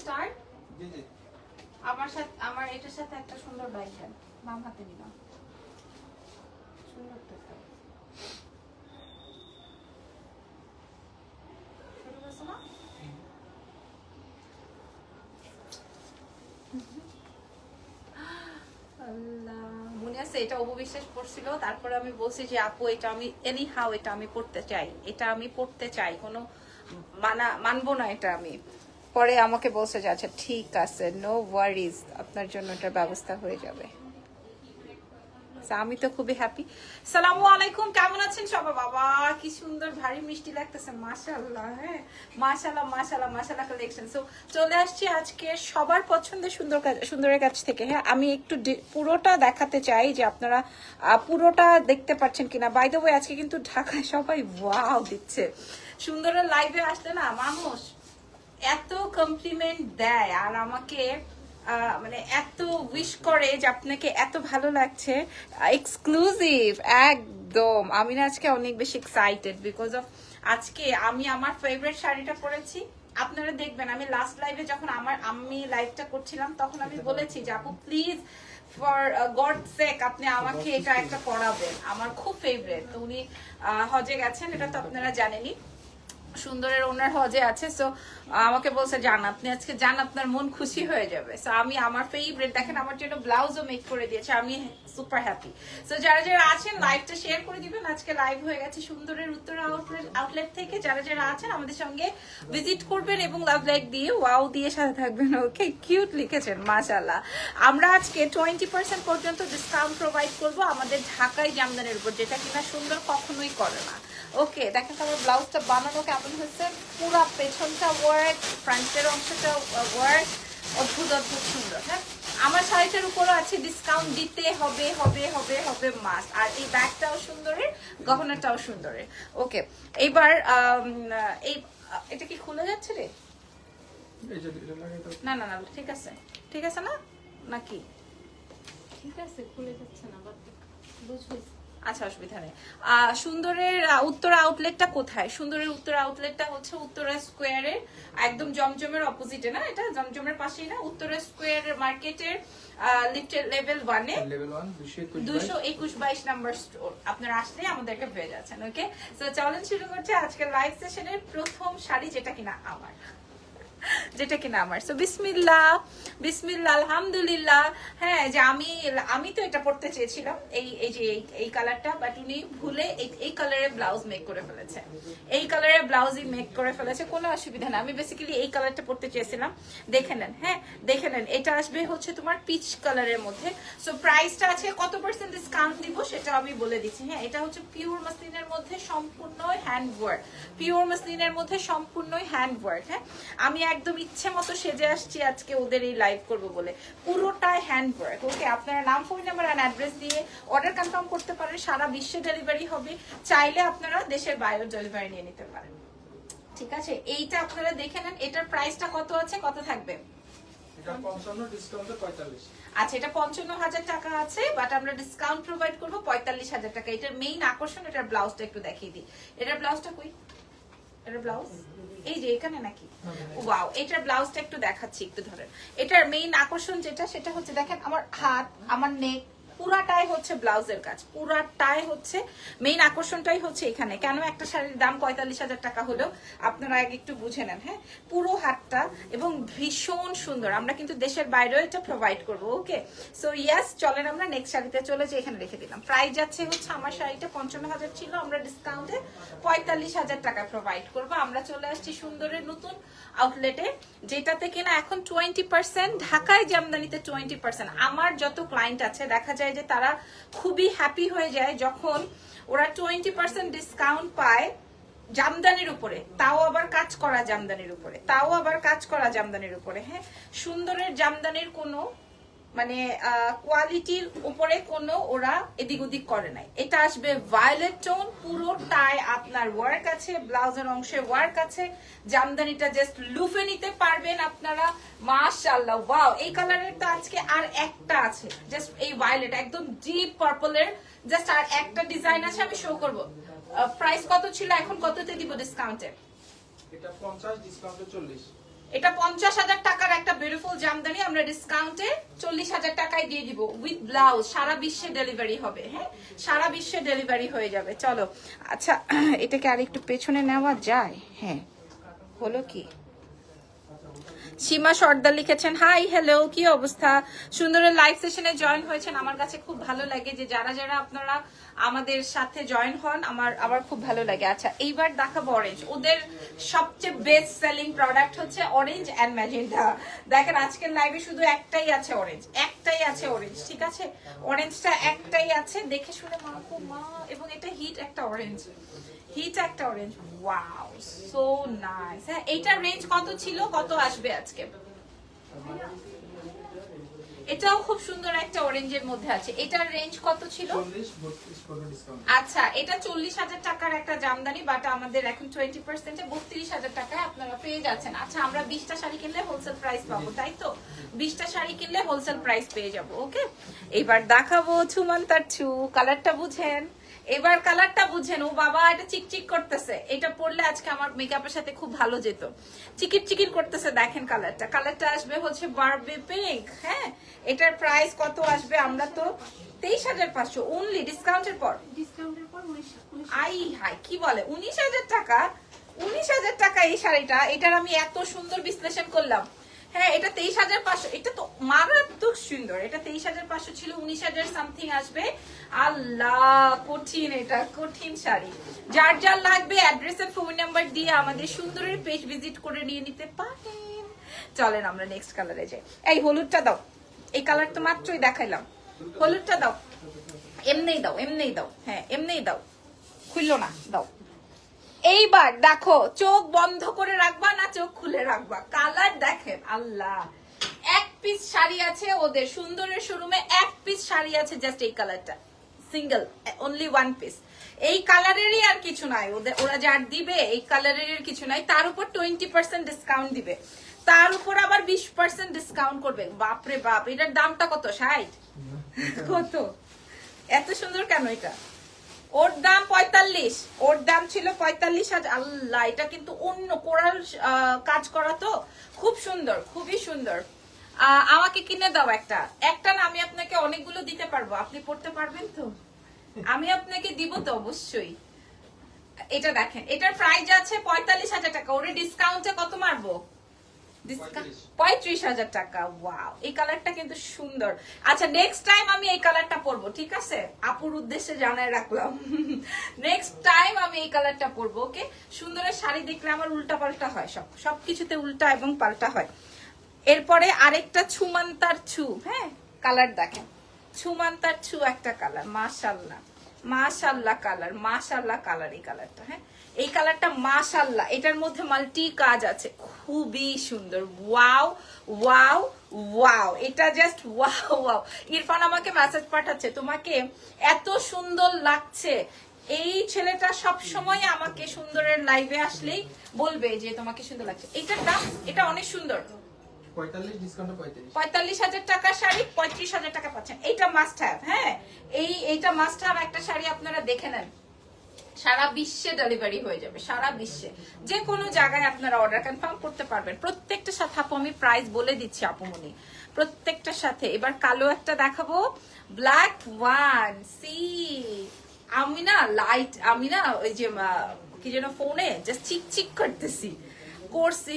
Start জি জি। আমার সাথে আমার এটার সাথে একটা সুন্দর ব্যাগ দেন বাম হাতে নিলাম। সুন্দর তো। মনে আছে এটা অপবিশ্বাস পড়ছিল তারপরে আমি বলছি যে আপু এটা আমি এনি হাউ এটা আমি পড়তে চাই। এটা আমি পড়তে চাই। কোনো মানা মানবো না এটা আমি। পরে আমাকে বলছে যে আচ্ছা ঠিক আছে নো ওয়ারিজ আপনার জন্য এটার ব্যবস্থা হয়ে যাবে। আমি তো খুবই হ্যাপি সালামু আলাইকুম, কেমন আছেন সবাই বাবা? কি সুন্দর, ভারী মিষ্টি লাগতেছে, মাশাআল্লাহ হ্যাঁ? মাশাআল্লাহ মাশাআল্লাহ মাশাআল্লাহ কালেকশন সো চলে আসছি আজকে সবার পছন্দের সুন্দর সুন্দরের কাছ থেকে হ্যাঁ? আমি একটু পুরোটা দেখাতে চাই যে আপনারা পুরোটা দেখতে পাচ্ছেন কিনা। বাই দ্য ওয়ে আজকে কিন্তু ঢাকায় সবাই ওয়াও দিচ্ছে। সুন্দরের লাইভে আসলে না, মানুষ এত কমপ্লিমেন্ট দেয় আর আমাকে মানে এত উইশ করে যে আপনাকে এত ভালো লাগছে। এক্সক্লুসিভ একদম। আমি না আজকে অনেক বেশি এক্সাইটেড বিকজ অফ আজকে আমি আমার ফেভারিট শাড়িটা পরেছি। আপনারা দেখবেন, আমি লাস্ট লাইভে যখন আমার আমি লাইভটা করছিলাম, তখন আমি বলেছি যে, আপু প্লিজ ফর গড সেক আপনি আমাকে এটা একটা পরাবেন। আমার খুব ফেভারিট তো উনি হজে গেছেন, এটা তো আপনারা জানেনই। সুন্দরের ওনার হজে আছে সো আমাকে বলছে, জান, আপনি আজকে যান, আপনার মন খুশি হয়ে যাবে। সো আমি আমার ফেভারিট দেখেন আমার জন্য ব্লাউজও মেক করে দিয়েছে, আমি সুপার হ্যাপি সো যারা যারা আছেন লাইভটা শেয়ার করে দিবেন। আজকে লাইভ হয়ে গেছে সুন্দরের উত্তর আউটলেট আউটলেট থেকে। যারা যারা আছেন, আমাদের সঙ্গে ভিজিট করবেন এবং লাভ লাইক দিয়ে ওয়াও দিয়ে সাথে থাকবেন ওকে কিউট লিখেছেন মাশাল্লাহ আমরা আজকে টোয়েন্টি পার্সেন্ট পর্যন্ত ডিসকাউন্ট প্রোভাইড করব আমাদের ঢাকাই জামদানের উপর, যেটা কিনা সুন্দর কখনোই করে না। ওকে দেখেন আমার ব্লাউজটা বানানো কেমন হয়েছে? পুরো পেছনটা ওয়ার্ক ফ্রন্টের অংশটা ওয়ার্ক অদ্ভুত অদ্ভুত সুন্দর হ্যাঁ? আমার শাড়িটার উপরও আছে ডিসকাউন্ট দিতে হবে হবে হবে হবে মাস আর এই ব্যাগটাও সুন্দরের গহনাটাও সুন্দরের। ওকে এইবার এই এটা কি খুলে যাচ্ছে রে? না না না ঠিক আছে। ঠিক আছে না? নাকি? ঠিক আছে খুলে যাচ্ছে না বাদ দে। বুঝবি। আচ্ছা অসুবিধা নেই। সুন্দরের উত্তরা আউটলেটটা কোথায়? সুন্দরের উত্তরা আউটলেটটা হচ্ছে উত্তরা স্কোয়ারের একদম জমজমের অপোজিটে না? এটা জমজমের পাশেই না? উত্তরা স্কোয়ার মার্কেটের লিফটের লেভেল ওয়ানে লেভেল 1 221 দুশো একুশ বাইশ। নাম্বার স্টোর আপনারা আসলে আমাদেরকে পেয়ে যাচ্ছেন ওকে তো চলেন শুরু করছে আজকের লাইভ সেশনের প্রথম শাড়ি যেটা কিনা আমার। যেটা কিনা আমার। সো বিসমিল্লা বিসমিল্লা আলহামদুলিল্লাহ। হ্যাঁ যে আমি আমি তো এটা পড়তে চেয়েছিলাম, এই এই যে, এই- কালারটা বাট উনি ভুলে এই কালারের ব্লাউজ মেক করে ফেলেছে। এই কালারের ব্লাউজই মেক করে ফেলেছে, কোনো অসুবিধা না। আমি বেসিক্যালি এই কালারটা পড়তে চেয়েছিলাম। দেখে নেন হ্যাঁ দেখে নেন। এটা আসবে হচ্ছে তোমার পিচ কালারের মধ্যে। সো প্রাইসটা আছে কত পার্সেন্ট ডিসকাউন্ট দিব সেটা আমি বলে দিচ্ছি। হ্যাঁ এটা হচ্ছে পিওর মাসলিনের মধ্যে সম্পূর্ণ হ্যান্ড ওয়ার্ক পিওর মাসলিনের মধ্যে সম্পূর্ণই হ্যান্ড ওয়ার্ক হ্যাঁ। আমি একদম ইচ্ছে মতো সেজে আসছি আজকে ওদের এই লাইভ করব বলে। পুরোটাই হ্যান্ড ওয়ার্ক ওকে আপনারা নাম ফোন নাম্বার আর অ্যাড্রেস দিয়ে অর্ডার কনফার্ম করতে পারেন সারা বিশ্বে ডেলিভারি হবে। চাইলে আপনারা দেশের বাইরেও ডেলিভারি নিয়ে নিতে পারেন। ঠিক আছে? এইটা আপনারা দেখে নেন এটার প্রাইসটা কত আছে কত থাকবে? এটা 55 ডিসকাউন্টে 45 আচ্ছা এটা পঞ্চান্ন হাজার টাকা আছে বাট আমরা ডিসকাউন্ট প্রোভাইড করব পঁয়তাল্লিশ হাজার টাকা। এটার মেইন আকর্ষণ এটার ব্লাউজটা একটু দেখিয়ে দিই। এটার ব্লাউজটা কই? এটার ব্লাউজ? এই যে এখানে নাকি? ওয়াও এটার ব্লাউজটা একটু দেখাচ্ছি, একটু ধরেন। এটার মেইন আকর্ষণ যেটা, সেটা হচ্ছে দেখেন আমার হাত, আমার নেক পুরাটাই হচ্ছে ব্লাউজের কাজ, পুরাটাই হচ্ছে মেইন আকর্ষণটাই হচ্ছে এখানে। কেন একটা শাড়ির দাম পঁয়তাল্লিশ হাজার টাকা হলেও? আপনারা আগে একটু বুঝে নেন হ্যাঁ? পুরো হাতটা এবং ভীষণ সুন্দর। আমরা কিন্তু দেশের বাইরেও এটা প্রোভাইড করব ওকে সো ইয়াস চলেন আমরা নেক্সট শাড়িতে চলে যে এখানে রেখে দিলাম। প্রাইস যাচ্ছে হচ্ছে আমার শাড়িটা পঞ্চান্ন হাজার ছিল, আমরা ডিসকাউন্টে পঁয়তাল্লিশ হাজার টাকা প্রোভাইড করব। আমরা চলে আসছি সুন্দরের নতুন আউটলেটে যেটাতে কিনা এখন টোয়েন্টি পার্সেন্ট ঢাকায় জামদানিতে টোয়েন্টি পার্সেন্ট আমার যত ক্লায়েন্ট আছে, দেখা যায় যে তারা খুবই হ্যাপি হয়ে যায় যখন ওরা টোয়েন্টি পার্সেন্ট ডিসকাউন্ট পায় জামদানির উপরে। তাও আবার কাজ করা জামদানির উপরে। তাও আবার কাজ করা জামদানির উপরে। হ্যাঁ সুন্দরের জামদানির কোনো মানে কোয়ালিটির উপরে কোনো ওরা এদিক ওদিক করে নাই। এটা আসবে ভায়োলেট টোন পুরোটাই আপনার ওয়ার্ক আছে ব্লাউজের অংশে ওয়ার্ক আছে। জামদানিটা জাস্ট লুফে নিতে পারবেন আপনারা। মাশাআল্লাহ ওয়াও এই কালারের তো আজকে আর একটা আছে জাস্ট এই ভায়োলেট একদম ডিপ পার্পলের জাস্ট আর একটা ডিজাইন আছে, আমি শো করব। প্রাইস কত ছিল? এখন কততে দিব ডিসকাউন্টে এটা 50 ডিসকাউন্টে 40 এটা পঞ্চাশ হাজার টাকার একটা বিউটিফুল জামদানি, আমরা ডিসকাউন্টে চল্লিশ হাজার টাকায় দিয়ে দিব উইথ ব্লাউজ সারা বিশ্বে ডেলিভারি হবে হ্যাঁ? সারা বিশ্বে ডেলিভারি হয়ে যাবে, চলো। আচ্ছা এটাকে আর একটু পেছনে নেওয়া যায়? হ্যাঁ। হলো কি? সীমা সর্দার লিখেছেন হাই হ্যালো কি অবস্থা? সুন্দরের লাইভ সেশনে জয়েন হয়েছেন। আমার কাছে খুব ভালো লাগে যে যারা যারা আপনারা আমাদের সাথে জয়েন হন। আমার আমার খুব ভালো লাগে। আচ্ছা এইবার দেখাবো অরেঞ্জ ওদের সবচেয়ে বেস্ট সেলিং প্রোডাক্ট হচ্ছে অরেঞ্জ অ্যান্ড ম্যাজেন্ডা দেখেন, আজকের লাইভে শুধু একটাই আছে অরেঞ্জ একটাই আছে অরেঞ্জ ঠিক আছে? অরেঞ্জটা একটাই আছে। দেখে শুনে মা খুব মা। এবং এটা হিট একটা অরেঞ্জ হিট একটা অরেঞ্জ ওয়াও সো নাইস হ্যাঁ এইটার রেঞ্জ কত ছিল? কত আসবে আজকে? এটাও খুব সুন্দর একটা অরেঞ্জের মধ্যে আছে। এটার রেঞ্জ কত ছিল? আচ্ছা এটা চল্লিশ হাজার টাকার একটা জামদানি বাট আমাদের এখন টোয়েন্টি পার্সেন্টে বত্রিশ হাজার টাকায় আপনারা পেয়ে যাচ্ছেন। আচ্ছা আমরা বিশটা শাড়ি কিনলে হোলসেল প্রাইস পাবো তাই তো? বিশটা শাড়ি কিনলে হোলসেল প্রাইস পেয়ে যাব ওকে এবার দেখাবো ছুমন তার ছু কালারটা বুঝেন। এবার কালারটা বুঝেন ও বাবা এটা চিকচিক করতেছে। এটা পরলে আজকে আমার মেকআপের সাথে খুব ভালো যেত। চিকির চিকির করতেছে দেখেন কালারটা। কালারটা আসবে হচ্ছে বারবি পিঙ্ক হ্যাঁ? এটার প্রাইস কত আসবে আমরা তো তেইশ হাজার পাঁচশো অনলি ডিসকাউন্টের পর। ডিসকাউন্টের পর আই হাই কি বলে? উনিশ হাজার টাকা? উনিশ হাজার টাকা এই শাড়িটা এটার আমি এত সুন্দর বিশ্লেষণ করলাম। হ্যাঁ এটা তেইশ হাজার পাঁচশো, এটা তো মারাত্মক সুন্দর। এটা তেইশ হাজার পাঁচশো ছিল, উনিশ হাজার সামথিং আসবে। আল্লাহ, কঠিন এটা, কঠিন শাড়ি। যার যার লাগবে অ্যাড্রেস এর ফোন নাম্বার দিয়ে আমাদের সুন্দরের পেজ ভিজিট করে নিয়ে নিতে পারেন। চলেন আমরা নেক্সট কালারে যাই। এই হলুদটা দাও। এই কালার তো মাত্রই দেখাইলাম। হলুদটা দাও। এমনিই দাও এমনিই দাও। হ্যাঁ এমনিই দাও। খুললো না, দাও। এইবার দেখো চোখ বন্ধ করে রাখবা না চোখ খুলে রাখবা? কালার দেখেন আল্লাহ। এক পিস শাড়ি আছে ওদের সুন্দরের শোরুমে এক পিস শাড়ি আছে জাস্ট এই কালারটা সিঙ্গেল অনলি ওয়ান পিস এই কালারেরই আর কিছু নাই। ওদের ওরা যার দিবে এই কালারের কিছু নাই। তার উপর টোয়েন্টি পার্সেন্ট ডিসকাউন্ট দিবে। তার উপর আবার বিশ পার্সেন্ট ডিসকাউন্ট করবে। বাপরে বাপ এটার দামটা কত? ষাট? কত? এত সুন্দর কেন এটা? ওর দাম পঁয়তাল্লিশ। ওর দাম ছিল পঁয়তাল্লিশ হাজার। আল্লাহ, এটা কিন্তু অন্য কোরাল কাজ করা তো। খুব সুন্দর, খুবই সুন্দর। আমাকে কিনে দাও একটা। একটা না, আমি আপনাকে অনেকগুলো দিতে পারব। আপনি পড়তে পারবেন তো? আমি আপনাকে দিব তো অবশ্যই। এটা দেখেন, এটার প্রাইস আছে পঁয়তাল্লিশ হাজার টাকা। ওরে ডিসকাউন্টে কত মারবো? পঁয়ত্রিশ। হাজার টাকা এই কালারটা কিন্তু সুন্দর। আচ্ছা নেক্সট টাইম আমি এই কালারটা পরবো, ঠিক আছে? আপুর উদ্দেশ্যে রাখলাম। নেক্সট টাইম আমি এই কালারটা পরবো ওকে সুন্দরের শাড়ি আমার উল্টা হয় সব, সবকিছুতে উল্টা এবং পাল্টা হয়। এরপরে আরেকটা ছুমান্তার ছু হ্যাঁ? কালার দেখেন। ছুমান্তার ছু একটা কালার মাশাল্লাহ। মাশাল্লাহ কালার মাশাল্লাহ কালার এই কালারটা হ্যাঁ? এই কালারটা মাশাল্লাহ এটার মধ্যে মাল্টি কাজ আছে। খুবই সুন্দর। Wow wow wow. এটা জাস্ট ওয়াও ওয়াও। ইরফান আমাকে মেসেজ পাঠাচ্ছে তোমাকে এত সুন্দর লাগছে। এই ছেলেটা সব সময় আমাকে সুন্দরের লাইভে আসলেই বলবে যে তোমাকে সুন্দর লাগছে। এটার দাম এটা অনেক সুন্দর। পঁয়তাল্লিশ হাজার টাকা শাড়ি পঁয়ত্রিশ হাজার টাকা পাচ্ছেন। এইটা মাস্ট হ্যাভ হ্যাঁ? এই এইটা মাস্ট হ্যাভ একটা শাড়ি আপনারা দেখে নেন। সারা বিশ্বে ডেলিভারি হয়ে যাবে, সারা বিশ্বে। যে কোনো জায়গায় আপনারা অর্ডার কনফার্ম করতে পারবেন। প্রত্যেকটা সাথে, আপু, আমি প্রাইস বলে দিচ্ছি আপুমনি প্রত্যেকটার সাথে। এবার কালো একটা দেখাবো। ব্ল্যাক ওয়ান সি আমি না লাইট আমি না ওই যে কি যেন ফোনে জাস্ট চিক চিক করতেছি। করছি।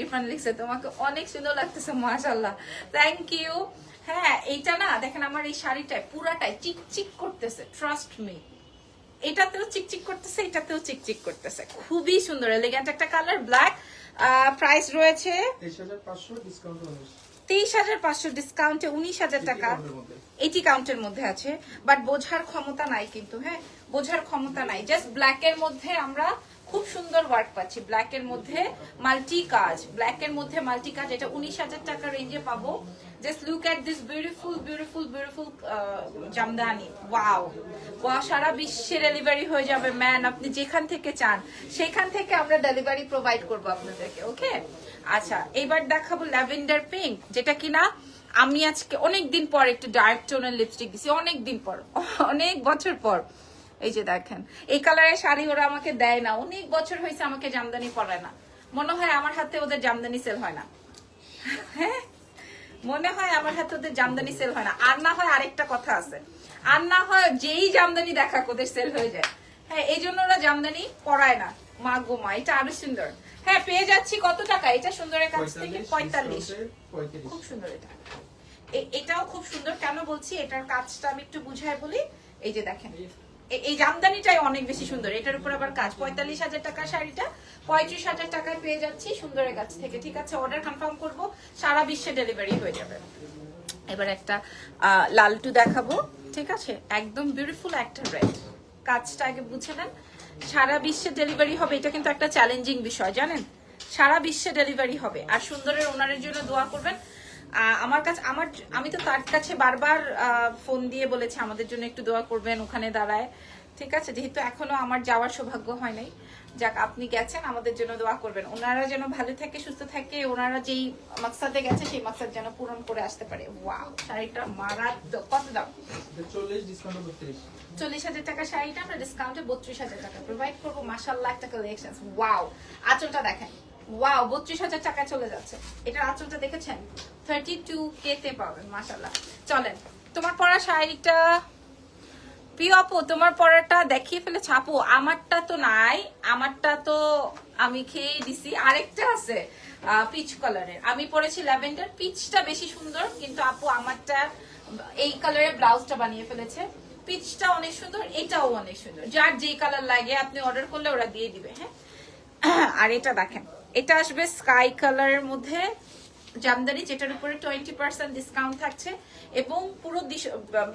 ইরফান লিখছে, তোমাকে অনেক সুন্দর লাগতেছে মাশাল্লাহ থ্যাংক ইউ হ্যাঁ এইটা না, দেখেন আমার এই শাড়িটায় পুরাটাই চিক চিক করতেছে ট্রাস্ট মি এটাতেও চিকচিক করতেছে এটাতেও চিকচিক করতেছে। খুবই সুন্দর এলিগেন্ট একটা কালার ব্ল্যাক প্রাইস রয়েছে তেইশ হাজার পাঁচশো ডিসকাউন্টে উনিশ। হাজার টাকা। এইটি কাউন্টের মধ্যে। আছে বাট বোঝার ক্ষমতা নাই কিন্তু হ্যাঁ? বোঝার ক্ষমতা নাই। জাস্ট ব্ল্যাক এর মধ্যে আমরা খুব সুন্দর ওয়ার্ক পাচ্ছি। ব্ল্যাক এর মধ্যে মাল্টি কাজ ব্ল্যাক এর মধ্যে মাল্টি কাজ এটা উনিশ হাজার টাকা রেঞ্জে পাবো। Just look at this beautiful beautiful beautiful jamdani wow wow সারা বিশ্বে ডেলিভারি হয়ে যাবে ম্যান আপনি যেখান থেকে চান, সেখান থেকে আমরা ডেলিভারি প্রোভাইড করব আপনাদেরকে ওকে আচ্ছা এবার দেখাবো ল্যাভেন্ডার পিঙ্ক, যেটা কিনা আমি আজকে অনেক দিন পর একটু ডার্ক টোনের লিপস্টিক দিছি অনেক দিন পর, অনেক বছর পর। এই যে দেখেন, এই কালারের শাড়ি ওরা আমাকে দেয় না, অনেক বছর হয়েছে আমাকে জামদানি পরায় না। মনে হয় আমার হাতে ওদের জামদানি সেল হয় না। হ্যাঁ? মনে হয় আমার হাতে ওদের জামদানি সেল হয় না। আর না হয় আরেকটা কথা আছে। আর না হয় যেই জামদানি দেখা ওদের সেল হয়ে যায়। হ্যাঁ এই জন্য ওরা জামদানি পরায় না। মা গো মা এটা আরও সুন্দর। হ্যাঁ পেয়ে যাচ্ছি কত টাকা? এটা সুন্দরের কাছ থেকে পঁয়তাল্লিশ খুব সুন্দর এটা। এটাও খুব সুন্দর। কেন বলছি? এটার কাজটা আমি একটু বুঝাই বলি। এই যে দেখেন। এই জামদানিটাই অনেক বেশি সুন্দর। এটার উপর আবার কাজ। পঁয়তাল্লিশ হাজার টাকা শাড়িটা পঁয়ত্রিশ হাজার টাকায় পেয়ে যাচ্ছি সুন্দরের কাছ থেকে। ঠিক আছে অর্ডার কনফার্ম করব। সারা বিশ্বে ডেলিভারি হয়ে যাবে। এবার একটা লালটু দেখাবো। ঠিক আছে? একদম বিউটিফুল একটা রেড কাজটা আগে বুঝে নেন। সারা বিশ্বে ডেলিভারি হবে, এটা কিন্তু একটা চ্যালেঞ্জিং বিষয়, জানেন? সারা বিশ্বে ডেলিভারি হবে। আর সুন্দরের ওনারের জন্য দোয়া করবেন। আমার কাছে আমার আমি তো তার কাছে বারবার ফোন দিয়ে বলেছি আমাদের জন্য একটু দোয়া করবেন ওখানে দাঁড়ায়। ঠিক আছে? যেহেতু এখনও আমার যাওয়ার সৌভাগ্য হয় নাই। যাক আপনি গেছেন আমাদের জন্য দোয়া করবেন। ওনারা যেন ভালো থাকে সুস্থ থাকে ওনারা যেই মাকসাদে গেছে সেই মাকসাদ যেন পূরণ করে আসতে পারে। ওয়াও শাড়িটা মারাত্মক। কত দাম? চল্লিশ হাজার টাকা শাড়িটা আমরা ডিসকাউন্টে বত্রিশ হাজার টাকা প্রোভাইড করব। মাসাল্লাহ একটা কালেকশন ওয়াও আঁচলটা দেখেন। ওয়াও বত্রিশ হাজার টাকায় চলে যাচ্ছে। এটার আঁচলটা দেখেছেন? থার্টি টু কেতে পাবেন মাসাল্লাহ চলেন, তোমার পরা শাড়িটা প্রিয় আপু, তোমার পরাটা দেখিয়ে ফেলেছ। আপু, আমারটা তো নাই, আমারটা তো আমি খেয়ে দিছি। আরেকটা আছে পিচ কালারের আমি পরেছি ল্যাভেন্ডার পিচটা বেশি সুন্দর, কিন্তু আপু, আমারটা এই কালারের ব্লাউজটা বানিয়ে ফেলেছে। পিচটা অনেক সুন্দর, এটাও অনেক সুন্দর। যার যেই কালার লাগে, আপনি অর্ডার করলে ওরা দিয়ে দিবে হ্যাঁ? আর এটা দেখেন এটা আসবে স্কাই কালারের মধ্যে। জামদানি যেটার উপরে টোয়েন্টি পার্সেন্ট ডিসকাউন্ট থাকছে। এবং পুরো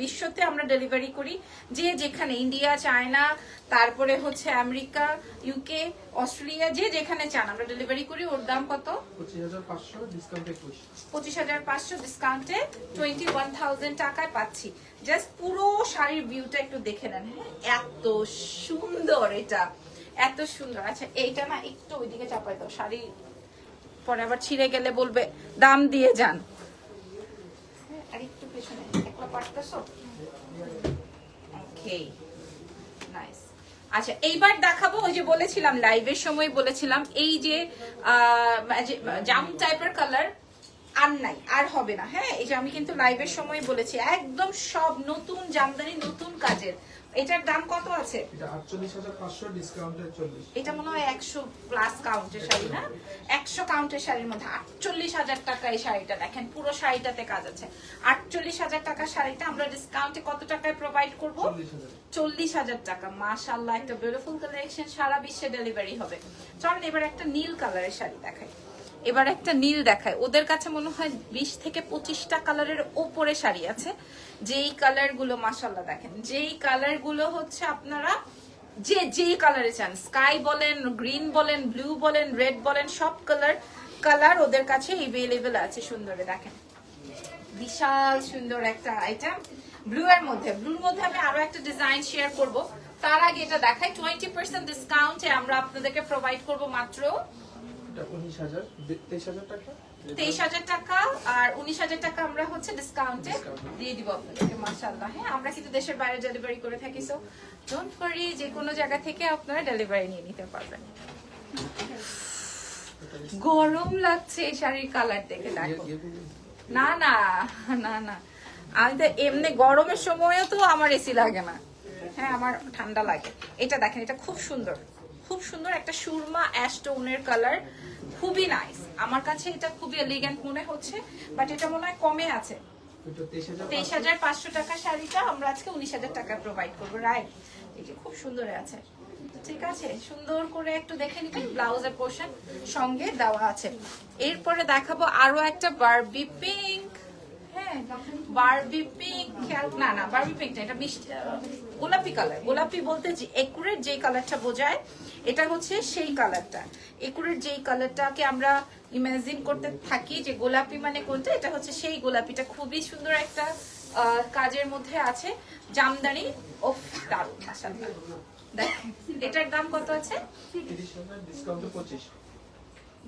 বিশ্বতে আমরা ডেলিভারি করি যে যেখানে ইন্ডিয়া চায়না তারপরে হচ্ছে আমেরিকা ইউকে অস্ট্রেলিয়া যে যেখানে চান আমরা ডেলিভারি করি ওর দাম কত? পঁচিশ হাজার পাঁচশো পঁচিশ। হাজার পাঁচশো ডিসকাউন্টে টোয়েন্টি ওয়ান থাউজেন্ড টাকায় পাচ্ছি। জাস্ট পুরো শাড়ির ভিউটা একটু দেখে নেন। হ্যাঁ? এত সুন্দর এটা। এত সুন্দর। আচ্ছা এইটা না একটু ওইদিকে চাপাই দাও শাড়ি পরে আবার ছিঁড়ে গেলে বলবে দাম দিয়ে যান। হ্যাঁ, আচ্ছা এইবার দেখাবো ওই যে বলেছিলাম লাইভের সময় বলেছিলাম এই যে যে- জাম টাইপের কালার আর নাই আর হবে না। হ্যাঁ এই যে আমি কিন্তু লাইভের সময় বলেছি একদম সব নতুন জামদানি নতুন কাজের। এটার দাম কত আছে? এটা আটচল্লিশ হাজার পাঁচশো ডিসকাউন্টে চল্লিশ। এটা মনে হয় একশো প্লাস কাউন্টের শাড়ি না? একশো কাউন্টের শাড়ির মধ্যে আটচল্লিশ হাজার টাকা এই শাড়িটা দেখেন পুরো শাড়িটাতে কাজ আছে। আটচল্লিশ হাজার টাকা শাড়িটা আমরা ডিসকাউন্টে কত টাকায় প্রোভাইড করব? চল্লিশ হাজার। চল্লিশ হাজার টাকা। মাশাল্লাহ একটা বিউটিফুল কালেকশন সারা বিশ্বে ডেলিভারি হবে। চলেন এবার একটা নীল কালারের শাড়ি দেখাই। এবার একটা নীল দেখায়। ওদের কাছে মনে হয় বিশ থেকে পঁচিশটা কালারের ওপরে শাড়ি আছে। যেই কালারগুলো মাসাল্লাহ দেখেন, যেই কালারগুলো হচ্ছে আপনারা যে, যেই কালারে চান, স্কাই বলেন, গ্রিন বলেন, ব্লু বলেন, রেড বলেন, সব কালার কালার ওদের কাছে এভেলেবেল আছে সুন্দরে, দেখেন। বিশাল সুন্দর একটা আইটেম ব্লু এর মধ্যে ব্লুর মধ্যে আমি আরও একটা ডিজাইন শেয়ার করব। তার আগে এটা দেখাই টোয়েন্টি পার্সেন্ট ডিসকাউন্টে আমরা আপনাদেরকে প্রোভাইড করব মাত্র এটা উনিশ হাজার। তেইশ হাজার টাকা? তেইশ হাজার টাকা আর উনিশ হাজার টাকা আমরা হচ্ছে ডিসকাউন্টে দিয়ে দিব আপনাদেরকে মাশাআল্লাহ। হ্যাঁ আমরা কিন্তু দেশের বাইরে ডেলিভারি করে থাকি সো ডোন্ট ওয়ারি যে কোনো জায়গা থেকে আপনারা ডেলিভারি নিয়ে নিতে পারবেন। গরম লাগছে এই শাড়ির কালার দেখে? না না না না। আমি তো এমনি গরমের সময়ও তো আমার এসি লাগে না। হ্যাঁ আমার ঠান্ডা লাগে। এটা দেখেন এটা খুব সুন্দর। খুব সুন্দর একটা সুরমা অ্যাস্টোনের কালার খুবই নাইস আমার কাছে এটা খুবই এলিগেন্ট মনে হচ্ছে বাট এটা মনে হয় কমে আছে। তেইশ হাজার পাঁচশো টাকা শাড়িটা আমরা আজকে উনিশ হাজার টাকা প্রোভাইড করব রাইট যে খুব সুন্দর আছে। ঠিক আছে সুন্দর করে একটু দেখে নিতে ব্লাউজের পোর্শন সঙ্গে দেওয়া আছে। এরপরে দেখাবো আরও একটা বারবি পিঙ্ক হ্যাঁ বারবি পিঙ্ক খেয়াল না না বারবি পিঙ্ক এটা মিষ্টি গোলাপি কালার গোলাপি বলতে যে একুরেট যেই কালারটা বোঝায় এটা হচ্ছে সেই কালারটা। একুরের যেই কালারটাকে আমরা ইমাজিন করতে থাকি যে গোলাপি মানে কোনটা এটা হচ্ছে সেই গোলাপিটা। খুবই সুন্দর একটা কাজের মধ্যে আছে। জামদানি ও দারুণ মাসাল্লাহ এটার দাম কত আছে?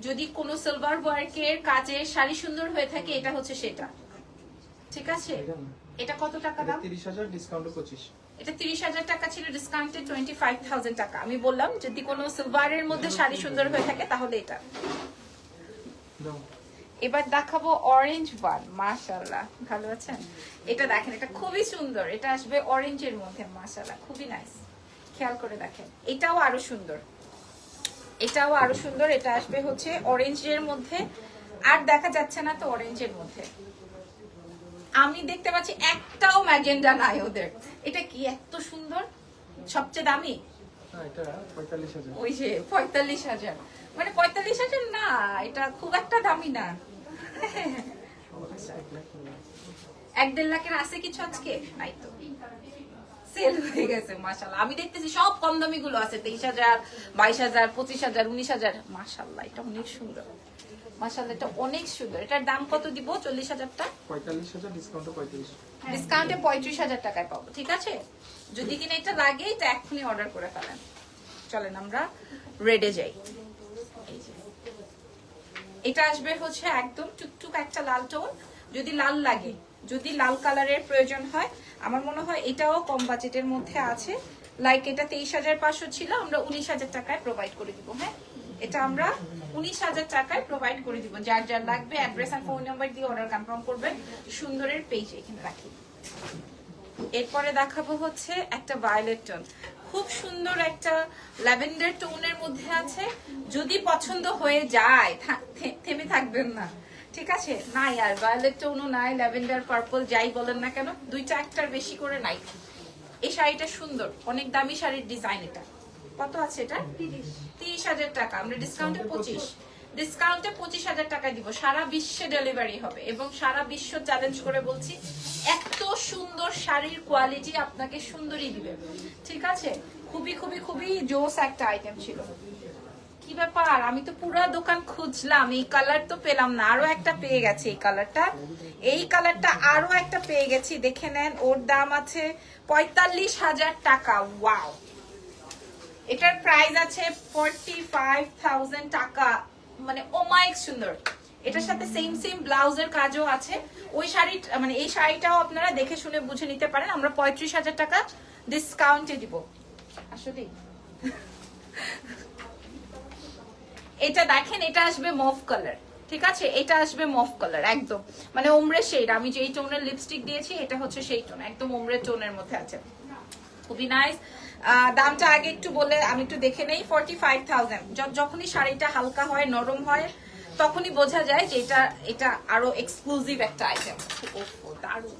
যদি কোনো সিলভার ওয়ার্কের কাজে শাড়ি সুন্দর হয়ে থাকে এটা হচ্ছে সেটা। ঠিক আছে? এটা কত টাকা দাম? তিরিশ হাজার ডিসকাউন্টে পঁচিশ। এটা তিরিশ হাজার টাকা ছিল ডিসকাউন্টে টোয়েন্টি ফাইভ থাউজেন্ড টাকা। আমি বললাম যদি কোনো সিলভারের মধ্যে শাড়ি সুন্দর হয়ে থাকে তাহলে এটা। এবার দেখাবো অরেঞ্জ ওয়ান মাশাল্লাহ ভালো আছেন? এটা দেখেন এটা খুবই সুন্দর। এটা আসবে অরেঞ্জের মধ্যে মাশাল্লাহ খুবই নাইস খেয়াল করে দেখেন। এটাও আরও সুন্দর। এটাও আরও সুন্দর। এটা আসবে হচ্ছে অরেঞ্জের মধ্যে। আর দেখা যাচ্ছে না তো অরেঞ্জের মধ্যে। আমি দেখতে পাচ্ছি একটাও ম্যাজেন্ডা নাই ওদের। এটা কি এত সুন্দর? সবচেয়ে দামি? ওই যে পঁয়তাল্লিশ হাজার। মানে পঁয়তাল্লিশ হাজার না এটা খুব একটা দামি না। এক দেড় লাখের আছে কিছু আজকে? নাই তো। সেল হয়ে গেছে মাসাল্লাহ আমি দেখতেছি সব কম দামি গুলো আছে তেইশ হাজার বাইশ হাজার পঁচিশ হাজার উনিশ হাজার। মাসাল্লাহ এটা অনেক সুন্দর। মাসাল্লাহ এটা অনেক সুন্দর। এটার দাম কত দিব? চল্লিশ হাজারটা? পঁয়তাল্লিশ হাজার ডিসকাউন্টে পঁয়ত্রিশ ডিসকাউন্টে পঁয়ত্রিশ হাজার টাকায় পাবো ঠিক আছে? যদি কিনা এটা লাগে এটা এক্ষুনি অর্ডার করে ফেলেন। চলেন আমরা রেডে যাই। এটা আসবে হচ্ছে একদম টুকটুক একটা লাল টোন। যদি লাল লাগে যদি লাল কালারের প্রয়োজন হয় আমার মনে হয় এটাও কম বাজেটের মধ্যে আছে। লাইক এটা তেইশ হাজার পাঁচশো ছিল, আমরা উনিশ হাজার টাকায় প্রোভাইড করে দিব হ্যাঁ? এটা আমরা উনিশ হাজার টাকায় প্রোভাইড করে দিব। যার যার লাগবে অ্যাড্রেস আর ফোন নাম্বার দিয়ে অর্ডার কনফার্ম করবেন। সুন্দরের পেজ এখানে রাখি। এরপরে দেখাবো হচ্ছে একটা ভায়োলেট টোন খুব সুন্দর একটা ল্যাভেন্ডার টোনের মধ্যে আছে। যদি পছন্দ হয়ে যায় থেমে থাকবেন না। ঠিক আছে? নাই আর ভায়োলেট টোনও নাই ল্যাভেন্ডার পার্পল যাই বলেন না কেন দুইটা একটার বেশি করে নাই। এই শাড়িটা সুন্দর অনেক দামি শাড়ির ডিজাইন এটা। কত আছে এটা? তিরিশ। হাজার টাকা আমরা ডিসকাউন্টে পঁচিশ। ডিসকাউন্টে পঁচিশ হাজার টাকা দিব সারা বিশ্বে ডেলিভারি হবে এবং সারা বিশ্ব চ্যালেঞ্জ করে বলছি এত সুন্দর শাড়ির কোয়ালিটি আপনাকে সুন্দরই দিবে। ঠিক আছে? খুবই খুবই খুবই জোস একটা আইটেম ছিল। কি ব্যাপার? আমি তো পুরো দোকান খুঁজলাম, এই কালার তো পেলাম না। আরও একটা পেয়ে গেছে এই কালারটা এই কালারটা আরও একটা পেয়ে গেছি, দেখে নেন, ওর দাম আছে পঁয়তাল্লিশ হাজার টাকা। ওয়াও এটার প্রাইস আছে ফর্টি ফাইভ টাকা। মানে ওমাইক সুন্দর। এটার সাথে সেম সেম ব্লাউজের কাজও আছে। ওই শাড়ি মানে এই শাড়িটাও আপনারা দেখে শুনে বুঝে নিতে পারেন। আমরা পঁয়ত্রিশ হাজার টাকা ডিসকাউন্টে দিব। আসলে এটা দেখেন, এটা আসবে মফ কালার ঠিক আছে? এটা আসবে মফ কালার একদম। মানে ওমরে শেড আমি যেই টোনের লিপস্টিক দিয়েছি, এটা হচ্ছে সেই টোন একদম ওমরে টোনের মধ্যে আছে। খুবই নাইস দামটা আগে একটু বলে, আমি একটু দেখে নেই ফর্টি ফাইভ থাউজেন্ড যখনই শাড়িটা হালকা হয়, নরম হয়, তখনই বোঝা যায় যে এটা এটা আরও এক্সক্লুসিভ একটা আইটেম দারুণ।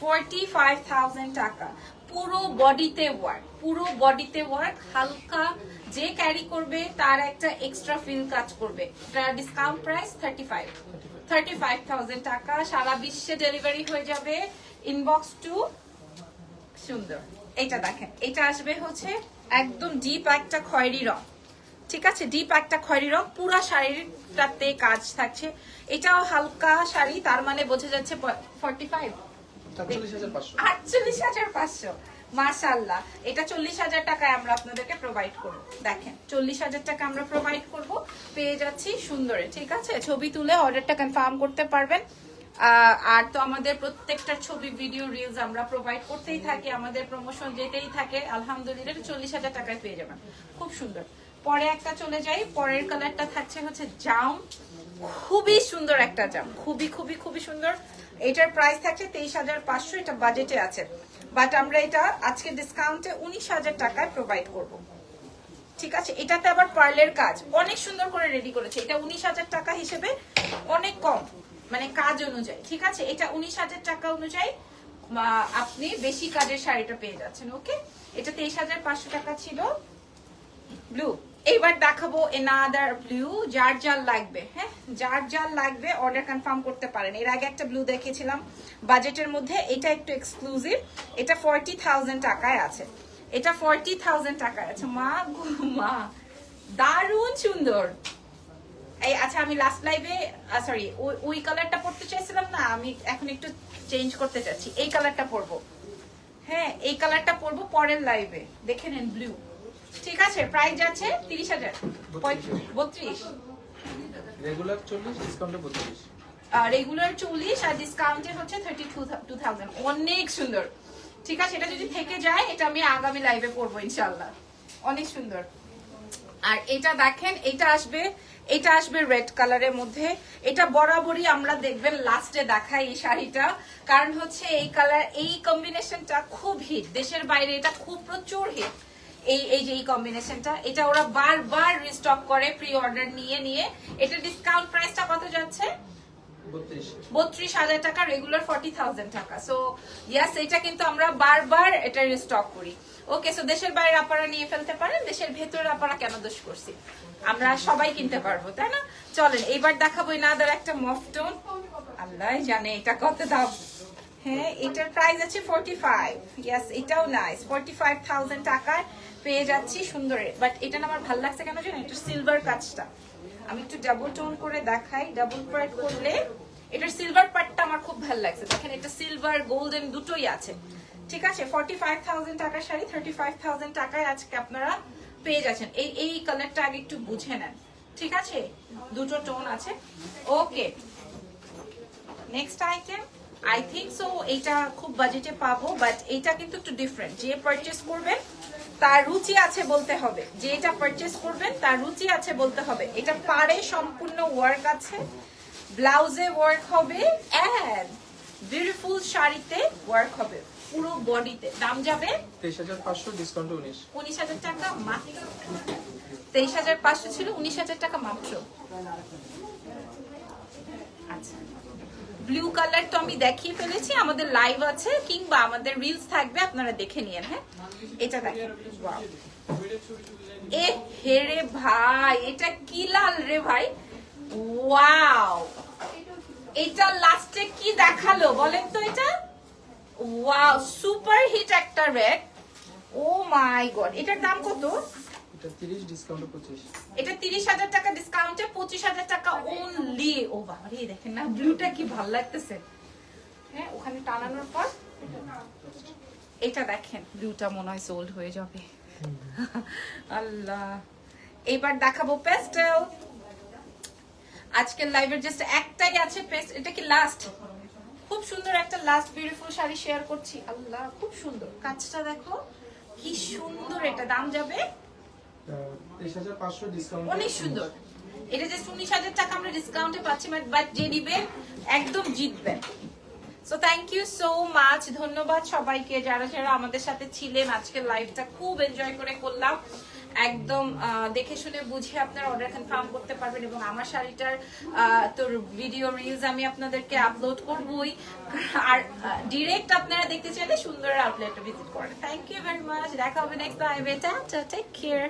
ফর্টি ফাইভ থাউজেন্ড টাকা। পুরো বডিতে ওয়ার্ক পুরো বডিতে ওয়ার্ক হালকা যে ক্যারি করবে তার একটা এক্সট্রা ফিল কাজ করবে। এটা discount price thirty five thirty five thousand টাকা সারা বিশ্বে ডেলিভারি হয়ে যাবে ইনবক্স টু সুন্দর। এটা দেখেন এটা আসবে হচ্ছে একদম ডিপ একটা খয়েরি রং। ঠিক আছে? ডিপ একটা খয়েরি রং পুরা শাড়িটাতে কাজ থাকছে। এটাও হালকা শাড়ি তার মানে বোঝা যাচ্ছে ফর্টি ফাইভ আটচল্লিশ হাজার পাঁচশো। মাশাল্লাহ এটা চল্লিশ হাজার টাকায় আমরা আপনাদেরকে প্রোভাইড করব। দেখেন, চল্লিশ হাজার টাকা আমরা প্রোভাইড করব। পেয়ে যাচ্ছি সুন্দরে, ঠিক আছে? ছবি তুলে অর্ডারটা কনফার্ম করতে পারবেন। আর তো আমাদের প্রত্যেকটা ছবি ভিডিও রিলস আমরা প্রোভাইড করতেই থাকি, আমাদের প্রমোশন যেতেই থাকে। আলহামদুলিল্লাহ চল্লিশ হাজার টাকায় পেয়ে যাবেন। খুব সুন্দর। পরে একটা চলে যাই। পরের কালারটা থাকছে হচ্ছে জাম। খুবই সুন্দর একটা জাম। খুবই খুবই খুবই সুন্দর। এটার প্রাইস থাকছে তেইশ হাজার পাঁচশো। এটা বাজেটে আছে। বাট আমরা এটা আজকে ডিসকাউন্টে উনিশ হাজার টাকায় প্রোভাইড করব। ঠিক আছে? এটাতে আবার পার্লের কাজ। অনেক সুন্দর করে রেডি করেছে। এটা উনিশ হাজার টাকা হিসেবে অনেক কম মানে কাজ অনুযায়ী। ঠিক আছে? এটা উনিশ হাজার টাকা অনুযায়ী আপনি বেশি কাজের শাড়িটা পেয়ে যাচ্ছেন ওকে এটা তেইশ হাজার পাঁচশো টাকা ছিল ব্লু এইবার দেখাবো এনাদার ব্লু যার যার লাগবে হ্যাঁ? যার যার লাগবে অর্ডার কনফার্ম করতে পারেন। এর আগে একটা ব্লু দেখিয়েছিলাম বাজেটের মধ্যে এটা একটু এক্সক্লুসিভ এটা ফর্টি থাউজেন্ড টাকায় আছে। এটা ফর্টি থাউজেন্ড টাকায় আছে। মা গো, মা। দারুণ সুন্দর। এই আচ্ছা আমি লাস্ট লাইভে সরি ওই কালারটা পড়তে চাইছিলাম না, আমি এখন একটু চেঞ্জ করতে চাচ্ছি। এই কালারটা পরবো। হ্যাঁ এই কালারটা পরবো পরের লাইভে দেখে নেন ব্লু ঠিক আছে প্রাইস আছে তিরিশ হাজার। বত্রিশ। রেগুলার চল্লিশ ডিসকাউন্টে বত্রিশ। রেগুলার চল্লিশ আর ডিসকাউন্টে হচ্ছে থার্টি টু থাউজেন্ড অনেক সুন্দর। ঠিক আছে এটা যদি থেকে যায় এটা আমি আগামী লাইভে পড়ব ইনশাল্লাহ অনেক সুন্দর। আর এটা দেখেন এটা আসবে এটা আসবে রেড কালারের মধ্যে। এটা বরাবরই আমরা দেখবেন লাস্টে দেখাই এই শাড়িটা। কারণ হচ্ছে এই কালার এই কম্বিনেশনটা খুব হিট দেশের বাইরে এটা খুব প্রচুর হিট এই এই যে এই কম্বিনেশনটা এটা ওরা বারবার রিস্টক করে প্রি অর্ডার নিয়ে নিয়ে। এটা ডিসকাউন্ট প্রাইসটা কত যাচ্ছে? বত্রিশ। হাজার টাকা রেগুলার ফর্টি থাউজেন্ড টাকা। সো ইয়াস এটা কিন্তু আমরা বারবার এটা রিস্টক করি। ওকে সো দেশের বাইরে আপনারা নিয়ে ফেলতে পারেন দেশের ভেতরে আপনারা কেন দোষ করছি আমরা সবাই কিনতে পারব তাই না? চলেন এইবার দেখাবো না নাদার একটা মফটন আল্লাহ জানে এটা কত দাম। হ্যাঁ এটার প্রাইস আছে ফোরটি ফাইভ ইয়াস এটাও নাইস ফোরটি ফাইভ থাউজেন্ড টাকায় পেয়ে যাচ্ছি সুন্দর। বাট এটা আমার ভালো লাগছে কেন জানেন? এটা সিলভার কাজটা আমি একটু ডাবল টোন করে দেখাই। ডাবল পার্ট করলে এটার সিলভার পার্টটা আমার খুব ভালো লাগছে। দেখেন, এটা সিলভার গোল্ডেন দুটোই আছে। ঠিক আছে? ফর্টি ফাইভ থাউজেন্ড টাকার শাড়ি থার্টি ফাইভ থাউজেন্ড টাকায় আজকে আপনারা পেয়ে যাচ্ছেন। এই এই কালারটা আগে একটু বুঝে নেন। ঠিক আছে? দুটো টোন আছে। Okay next item I think so এটা খুব বাজেটে পাবো বাট এটা কিন্তু একটু ডিফারেন্ট যে পারচেস করবেন তার রুচি আছে বলতে হবে। যে এটা পারচেস করবেন তার রুচি আছে বলতে হবে। এটা পারে সম্পূর্ণ ওয়ার্ক আছে। ব্লাউজে ওয়ার্ক হবে অ্যান্ড বিউটিফুল শাড়িতে ওয়ার্ক হবে। পুরো বডিতে দাম যাবে তেইশ হাজার পাঁচশো ডিসকাউন্ট উনিশ। উনিশ হাজার টাকা মাত্র। তেইশ হাজার পাঁচশো ছিল উনিশ হাজার টাকা মাত্র। ব্লু কালার তো আমি দেখিয়ে ফেলেছি, আমাদের লাইভ আছে, কিংবা আমাদের রিলস থাকবে, আপনারা দেখে নিয়েন হ্যাঁ? এটা দেখেন. এ হেরে ভাই, এটা কি লাল রে ভাই? ওয়াও এটা লাস্টে কি দেখাল, বলেন তো এটা? ওয়াও সুপার হিট একটা রেড ও মাই গড এটার দাম কত? এটা তিরিশ ডিসকাউন্ট পঁচিশ। এটা তিরিশ হাজার টাকা ডিসকাউন্টে পঁচিশ হাজার টাকা অনলি ও বাবা রে, দেখেন না ব্লুটা কি ভালো লাগতেছে। হ্যাঁ ওখানে টানানোর পর এটা দেখেন ব্লুটা মনে হয় সোল্ড হয়ে যাবে। আল্লাহ। এবার দেখাবো পেস্টেল আজকের লাইভের জাস্ট একটাই আছে পেস্ট এটা কি লাস্ট খুব সুন্দর একটা লাস্ট বিউটিফুল শাড়ি শেয়ার করছি। আল্লাহ, খুব সুন্দর। কাজটা দেখো, কি সুন্দর এটা। দাম যাবে সো মাচ ধন্যবাদ সবাইকে, যারা যারা আমাদের সাথে ছিলেন লাইভটা খুব এনজয় করে করলাম। একদম দেখে শুনে বুঝে আপনার অর্ডার কনফার্ম করতে পারবেন, এবং আমার শাড়িটার তোর ভিডিও রিলস আমি আপনাদেরকে আপলোড করবই। আর ডিরেক্ট আপনারা দেখতে চাইলে সুন্দর আউটলেটে ভিজিট করেন থ্যাংক ইউ ভেরি মাচ দেখা হবে নেক্সট লাইভে টেক কেয়ার